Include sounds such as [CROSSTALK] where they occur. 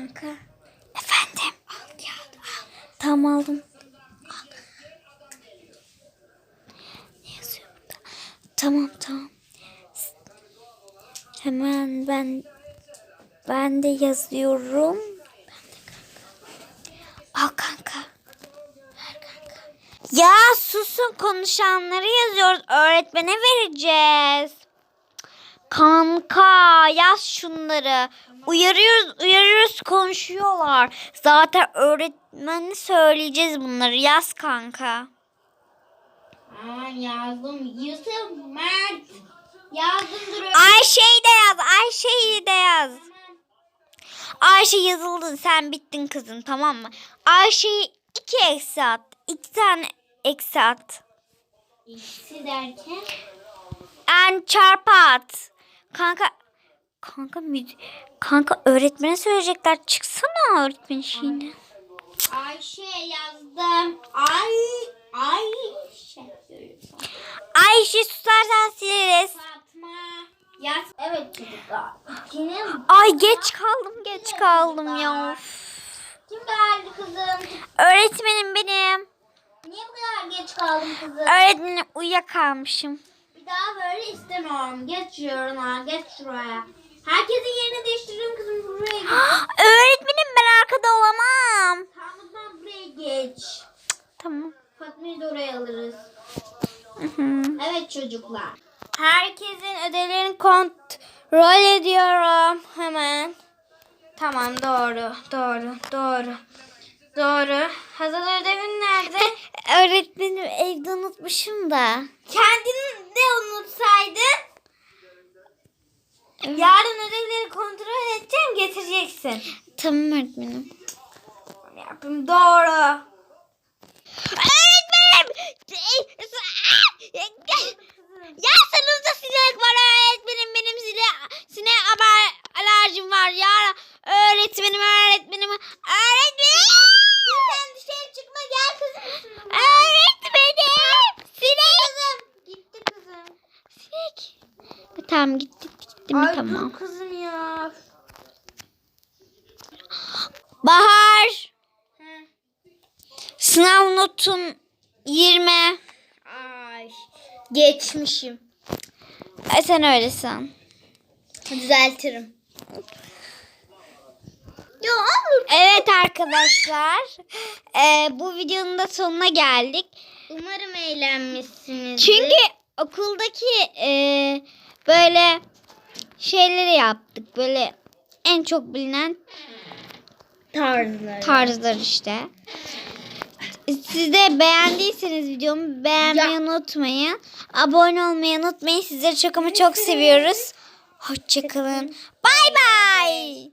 kanka. Efendim. Al kağıdı al. Tamam aldım. Al. Ne yazıyor burada? Tamam tamam. Hemen ben ben de yazıyorum. Ben de kanka. Al kanka. Ver kanka. Ya susun konuşanları yazıyoruz. Öğretmene vereceğiz. Kanka yaz şunları. Uyarıyoruz uyarıyoruz konuşuyorlar. Zaten öğretmenine söyleyeceğiz bunları. Yaz kanka. Aa yazdım. Yusuf, Mert. Yazdım dur. Ayşe'yi de yaz. Ayşe'yi de yaz. Ayşe yazıldı. Sen bittin kızım tamam mı? Ayşe'yi iki eksi at. İki tane eksi at. İkisi derken. En çarpı at. Kanka kanka müd- kanka öğretmene söyleyecekler. Çıksana öğretmen şeyine. Ayşe yazdım. Ay. Ayşe. Ayşe susarsan sileriz. Fatma. Yaz. Evet çocuklar. İkinin. Ay geç kaldım geç kaldım ya. Kim geldi kızım? Öğretmenim benim. Niye bu kadar geç kaldın kızım? Öğretmenim uyuyakalmışım. Bir daha böyle istemiyorum. Geç şuraya. Geç şuraya. Herkesin yerini değiştiriyorum kızım. Buraya geç. [GASPS] Öğretmenim ben arkada olamam. Tamam o zaman buraya geç. Tamam. Fatma'yı da oraya alırız. Evet çocuklar. Herkesin ödevlerini kontrol ediyorum hemen. Tamam doğru, doğru, doğru. Doğru. Hazal ödevin nerede? [LAUGHS] Öğretmenim evde unutmuşum da. Kendini de unutsaydın. Yarın ödevleri kontrol edeceğim getireceksin. Tamam öğretmenim. Yapayım doğru. Öğretmenim! Ya sanızda sinek var öğretmenim. Benim sine, sinek haber alerjim var ya. Öğretmenim, öğretmenim, öğretmenim. Sen dışarı çıkma gel kızım. Öğretmenim. Sinek. Gitti kızım. Sinek. Tamam gitti. Gitti mi Ay tamam. kızım ya. Bahar. Sınav notun 20. Ay geçmişim. E sen öyle san. Düzeltirim. Ya Evet arkadaşlar. e, bu videonun da sonuna geldik. Umarım eğlenmişsiniz. Çünkü okuldaki e, böyle şeyleri yaptık. Böyle en çok bilinen tarzları. tarzlar işte. Siz de beğendiyseniz videomu beğenmeyi Ya. unutmayın. Abone olmayı unutmayın. Sizleri çok ama çok seviyoruz. Hoşçakalın. Bay bay.